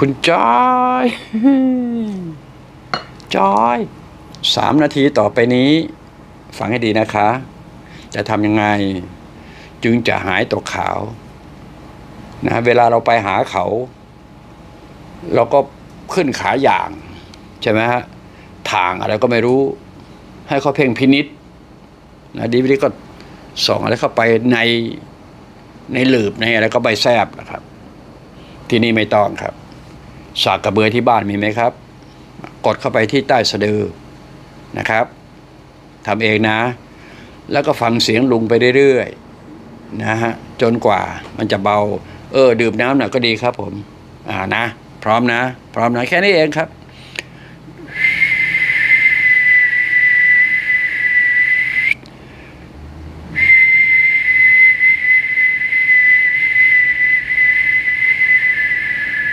คุณจอยจอยสามนาทีต่อไปนี้ ฟังให้ดีนะคะ จะทำยังไง จึงจะหายตกขาวนะเวลาเราไปหาเขา เราก็ขึ้นขาอย่าง ใช่ไหมฮะทางอะไรก็ไม่รู้ ให้เขาเพ่งพินิษนะดีวิดีก็ส่องอะไรเข้าไปในในหลืบในอะไรก็ใบแซบนะครับ ที่นี่ไม่ต้องครับ สากกระเบือที่บ้านมีไหมครับ กดเข้าไปที่ใต้สะดือนะครับทำเองนะ แล้วก็ฟังเสียงลุงไปเรื่อยๆนะฮะจนกว่ามันจะเบา เออ ดื่มน้ำหน่อยก็ดีครับผม อ่านะ พร้อมนะ พร้อมนะแค่นี้เองครับ